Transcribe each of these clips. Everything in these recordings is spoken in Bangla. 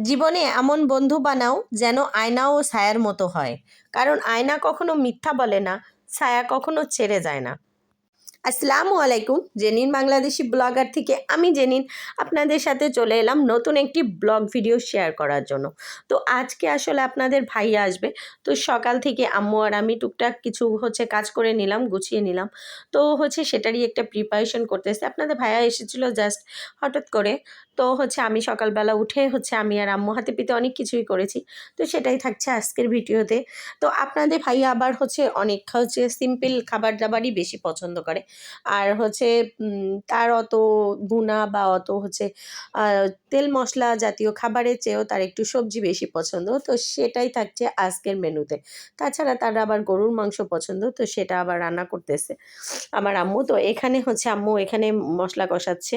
জীবনে এমন বন্ধু বানাও যেন আয়না ও ছায়ার মতো হয়। কারণ আয়না কখনো মিথ্যা বলে না, ছায়া কখনো ছেড়ে যায় না। আসসালামু আলাইকুম। জেনিন বাংলাদেশি ব্লগার থেকে আমি জেনিন আপনাদের সাথে চলে এলাম নতুন একটি ব্লগ ভিডিও শেয়ার করার জন্য। তো আজকে আসলে আপনাদের ভাই আসবে। তো সকাল থেকে আম্মু আর আমি টুকটাক কিছু হচ্ছে কাজ করে নিলাম, গুছিয়ে নিলাম। তো হচ্ছে সেটারই একটা প্রিপারেশন করতেছে। আপনাদের ভাইয়া এসেছিল জাস্ট হঠাৎ করে। তো হচ্ছে আমি সকালবেলা উঠে হচ্ছে আমি আর আম্মু হাতে পিতে অনেক কিছুই করেছি। তো সেটাই থাকছে আজকের ভিডিওতে। তো আপনাদের ভাইয়া আবার হচ্ছে অনেক হচ্ছে সিম্পল খাবার দাবারই বেশি পছন্দ করে। আর হচ্ছে তার অত বুনা বা অত হচ্ছে তেল মশলা জাতীয় খাবারের চেয়েও তার একটু সবজি বেশি পছন্দ। তো সেটাই থাকছে আজকের মেনুতে। তাছাড়া তার আবার গরুর মাংস পছন্দ, তো সেটা আবার রান্না করতেছে আমার আম্মু। তো এখানে হচ্ছে আম্মু এখানে মশলা কষাচ্ছে।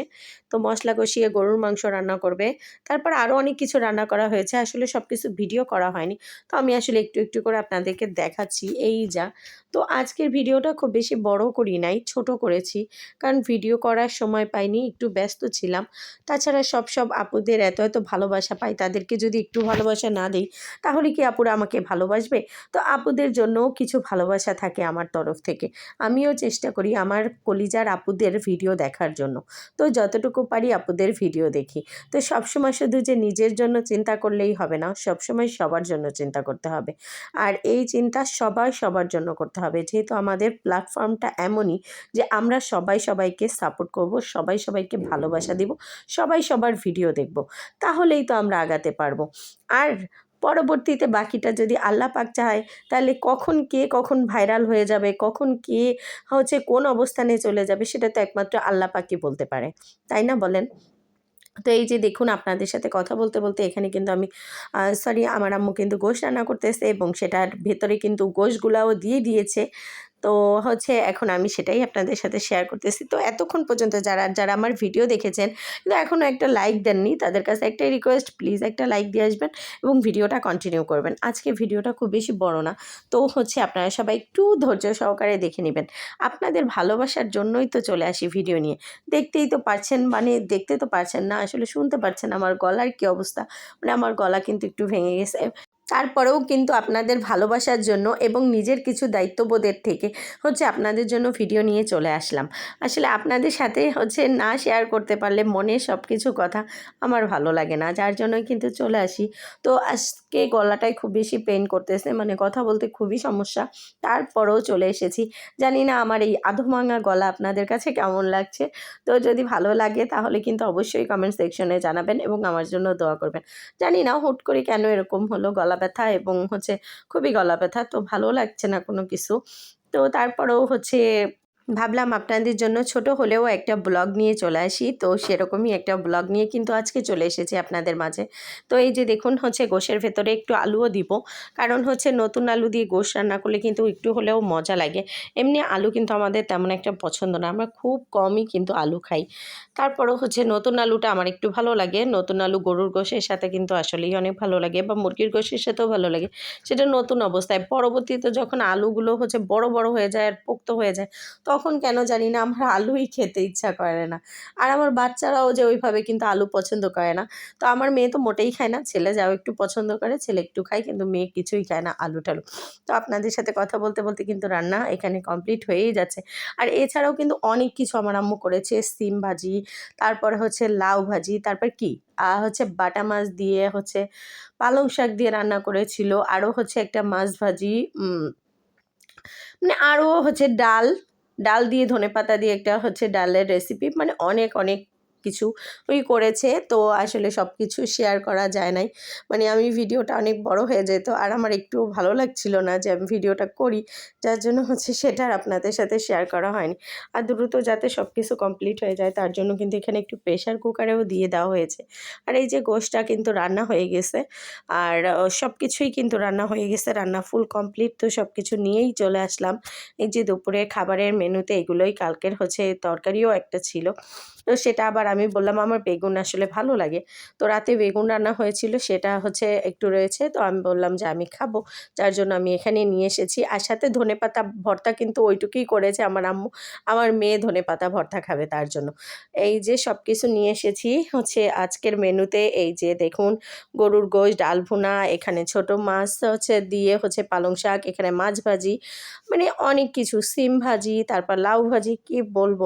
তো মশলা কষিয়ে গরুর মাংস রান্না করবে। তারপর আরও অনেক কিছু রান্না করা হয়েছে। আসলে সব কিছু ভিডিও করা হয়নি। তো আমি আসলে একটু একটু করে আপনাদেরকে দেখাচ্ছি। এই যা। তো আজকের ভিডিওটা খুব বেশি বড় করি নাই, ছোট করেছি। কারণ ভিডিও করার সময় পাইনি, একটু ব্যস্ত ছিলাম। তাছাড়া সব সব আপুদের এত এত ভালোবাসা পাই, তাদেরকে যদি একটু ভালোবাসা না দিই, তাহলে কি আপুরা আমাকে ভালোবাসবে? তো আপুদের জন্যও কিছু ভালোবাসা থাকে আমার তরফ থেকে। আমিও চেষ্টা করি আমার কলিজার আপুদের ভিডিও দেখার জন্য। তো যতটুকু পারি আপুদের ভিডিও দেখি। তো সবসময় শুধু যে নিজের জন্য চিন্তা করলেই হবে না সবসময় সবার জন্য চিন্তা করতে হবে। আর এই চিন্তা সবার সবার জন্য করতে হবে। যেহেতু আমাদের প্ল্যাটফর্মটা এমনই যে আমরা সবাই সবাইকে সাপোর্ট করব সবাই সবাইকে ভালোবাসা দিব সবাই সবার ভিডিও দেখব তাহলেই তো আমরা আগাতে পারব। আর পরবর্তীতে বাকিটা যদি আল্লাহ পাক চায় তাহলে কখন কে কখন ভাইরাল হয়ে যাবে কখন কে হচ্ছে কোন অবস্থানে চলে যাবে সেটা তো একমাত্র আল্লাহ পাকই বলতে পারে তাই না বলেন? তো এই যে দেখুন আপনাদের সাথে কথা বলতে বলতে এখানে কিন্তু আমি সরি আমার আম্মু কিন্তু গোশ রান্না করতেছে এবং সেটার ভেতরে কিন্তু গোশগুলাও দিয়ে দিয়েছে। তো হচ্ছে এখন আমি সেটাই আপনাদের সাথে শেয়ার করতেছি। তো এতক্ষণ পর্যন্ত যারা যারা আমার ভিডিও দেখেছেন, কিন্তু এখনও একটা লাইক দেননি, তাদের কাছে একটাই রিকোয়েস্ট প্লিজ একটা লাইক দিয়ে আসবেন এবং ভিডিওটা কন্টিনিউ করবেন। আজকে ভিডিওটা খুব বেশি বড় না। তো হচ্ছে আপনারা সবাই একটু ধৈর্য সহকারে দেখে নেবেন। আপনাদের ভালোবাসার জন্যই তো চলে আসি ভিডিও নিয়ে। দেখতেই তো পারছেন মানে দেখতে তো পারছেন না, আসলে শুনতে পারছেন আমার গলার কী অবস্থা। মানে আমার গলা কিন্তু একটু ভেঙে গেছে। তারপরেও কিন্তু আপনাদের ভালোবাসার জন্য এবং নিজের কিছু দায়িত্ববোধের থেকে হচ্ছে আপনাদের জন্য ভিডিও নিয়ে চলে আসলাম। আসলে আপনাদের সাথে হচ্ছে না শেয়ার করতে পারলে মনে সব কিছু কথা আমার ভালো লাগে না, যার জন্যই কিন্তু চলে আসি। তো আজকে গলাটাই খুব বেশি পেন করতেছে মানে কথা বলতে খুবই সমস্যা। তারপরেও চলে এসেছি। জানি না আমার এই আধোমাঙা গলা আপনাদের কাছে কেমন লাগছে? তো যদি ভালো লাগে তাহলে কিন্তু অবশ্যই কমেন্ট সেকশনে জানাবেন এবং আমার জন্য দোয়া করবেন। জানি না হুট করে কেন এরকম হলো গলা ব্যথা এবং হচ্ছে খুবই গলা ব্যথা, তো ভালো লাগছে না কোনো কিছু। তো তারপরেও হচ্ছে ভাবলাম আপনাদের জন্য ছোট হলেও একটা ব্লগ নিয়ে চলে আসি। তো সেরকমই একটা ব্লগ নিয়ে কিন্তু আজকে চলে এসেছি আপনাদের মাঝে। তো এই যে দেখুন হচ্ছে গোশের ভেতরে একটু আলুও দিব। কারণ হচ্ছে নতুন আলু দিয়ে গোশ রান্না করলে কিন্তু একটু হলেও মজা লাগে। এমনি আলু কিন্তু আমাদের তেমন একটা পছন্দ না। আমরা খুব কমই কিন্তু আলু খাই। তারপরও হচ্ছে নতুন আলুটা আমার একটু ভালো লাগে। নতুন আলু গরুর গোশের সাথে কিন্তু আসলেই অনেক ভালো লাগে বা মুরগির গোশের সাথেও ভালো লাগে। সেটা নতুন অবস্থায়। পরবর্তীতে যখন আলুগুলো হচ্ছে বড় বড় হয়ে যায় আর পোক্ত হয়ে যায় তখন কেন জানি না, আমার আলুই খেতে ইচ্ছা করে না। আর আমার বাচ্চারাও যে ওইভাবে কিন্তু আলু পছন্দ করে না। তো আমার মেয়ে তো মোটেই খায় না, ছেলে যাও একটু পছন্দ করে, ছেলে একটু খায়, কিন্তু মেয়ে কিছুই খায় না আলু টালু। তো আপনাদের সাথে কথা বলতে বলতে কিন্তু রান্না এখানে কমপ্লিট হয়েই যাচ্ছে। আর এছাড়াও কিন্তু অনেক কিছু আমার আম্মু করেছে, সিম ভাজি, তারপরে হচ্ছে লাউ ভাজি, তারপর কি? আর হচ্ছে বাটা মাছ দিয়ে হচ্ছে পালং শাক দিয়ে রান্না করেছিল, আরও হচ্ছে একটা মাছ ভাজি মানে আরও হচ্ছে ডাল ডাল দিয়ে ধনেপাতা দিয়ে একটা হচ্ছে ডালের রেসিপি মানে অনেক অনেক কিছু ওই করেছে, তো আসলে সব কিছু শেয়ার করা যায় নাই। মানে আমি ভিডিওটা অনেক বড় হয়ে যেত, আর আমার একটু ভালো লাগছিল না যে আমি ভিডিওটা করি, যার জন্য হচ্ছে সেটা আর আপনাদের সাথে শেয়ার করা হয়নি। আর দ্রুত যাতে সব কিছু কমপ্লিট হয়ে যায়, তার জন্য কিন্তু এখানে একটু প্রেশার কুকারেও দিয়ে দেওয়া হয়েছে। আর এই যে গোশটা কিন্তু রান্না হয়ে গেছে, আর সব কিছুই কিন্তু রান্না হয়ে গেছে, রান্না ফুল কমপ্লিট তো সব কিছু নিয়েই চলে আসলাম। এই যে দুপুরে খাবারের মেনুতে এগুলোই, কালকের হচ্ছে তরকারিও একটা ছিল। তো সেটা আবার আমি বললাম, আমার বেগুন আসলে ভালো লাগে। তো রাতে বেগুন রান্না হয়েছিল, সেটা হচ্ছে একটু রয়েছে, তো আমি বললাম যে আমি খাব। যার জন্য আমি এখানে নিয়ে এসেছি। আর সাথে ধনেপাতা ভর্তা কিন্তু ওইটুকুই করেছে আমার আম্মু। আমার মেয়ে ধনেপাতা ভর্তা খাবে তার জন্য। এই যে সব কিছু নিয়ে এসেছি, হচ্ছে আজকের মেনুতে এই যে দেখুন, গরুর গোশ, ডাল ভুনা, এখানে ছোট মাছ হচ্ছে দিয়ে হচ্ছে পালং শাক, এখানে মাছ ভাজি মানে অনেক কিছু, সিম ভাজি, তারপর লাউ ভাজি, কি বলব?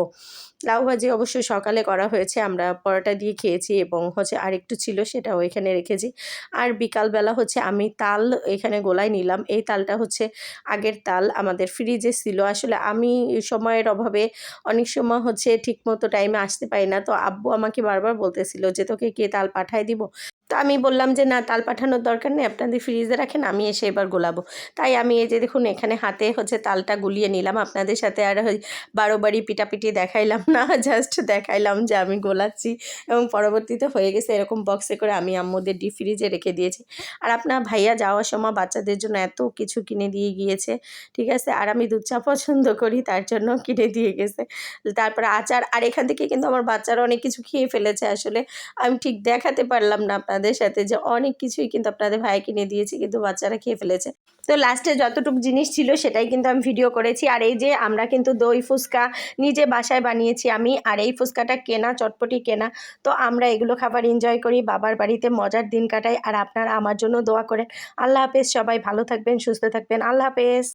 লাউ ভাজি অবশ্যই সকালে করা হয়েছে, আমরা পরোটা দিয়ে খেয়েছি এবং হচ্ছে আরেকটু ছিল সেটাও এখানে রেখেছি। আর বিকালবেলা হচ্ছে আমি তাল এখানে গোলায় নিলাম। এই তালটা হচ্ছে আগের তাল আমাদের ফ্রিজে ছিল। আসলে আমি সময়ের অভাবে অনেক সময় হচ্ছে ঠিক মতো টাইমে আসতে পারি না। তো আব্বু আমাকে বারবার বলতেছিল যে, তোকে কে তাল পাঠায় দিব? তো আমি বললাম যে, না, তাল পাঠানোর দরকার নেই আপনাদের ফ্রিজে রাখেন, আমি এসে এবার গোলাবো। তাই আমি এই যে দেখুন, এখানে হাতে হচ্ছে তালটা গুলিয়ে নিলাম। আপনাদের সাথে আর ওই বারো বাড়ি পিটাপিটি দেখাইলাম না জাস্ট দেখাইলাম যে আমি গোলাচ্ছি এবং পরবর্তীতে হয়ে গেছে এরকম বক্সে করে আমি আম্মুদের ডিপ ফ্রিজে রেখে দিয়েছি। আর আপনার ভাইয়া যাওয়ার সময় বাচ্চাদের জন্য এত কিছু কিনে দিয়ে গিয়েছে, ঠিক আছে? আর আমি দুধ চা পছন্দ করি, তার জন্য কিনে দিয়ে গেছে। তারপরে আচার, আর এখান থেকে কিন্তু আমার বাচ্চারা অনেক কিছু খেয়ে ফেলেছে আসলে। আমি ঠিক দেখাতে পারলাম না আপনাদের সাথে যে অনেক কিছুই কিন্তু আপনাদের ভাই কিনে দিয়েছি, কিন্তু বাচ্চারা খেয়ে ফেলেছে। তো লাস্টে যতটুকু জিনিস ছিল সেটাই কিন্তু আমি ভিডিও করেছি। আর এই যে আমরা কিন্তু দই, ফুচকা নিজে বাসায় বানিয়েছি আমি, আর এই ফুচকাটা কেনা, চটপটি কেনা, তো আমরা এগুলো খাবার এনজয় করি, বাবার বাড়িতে মজার দিন কাটাই, আর আপনারা আমার জন্য দোয়া করেন। আল্লাহ হাফেজ, সবাই ভালো থাকবেন, সুস্থ থাকবেন। আল্লাহ হাফেজ।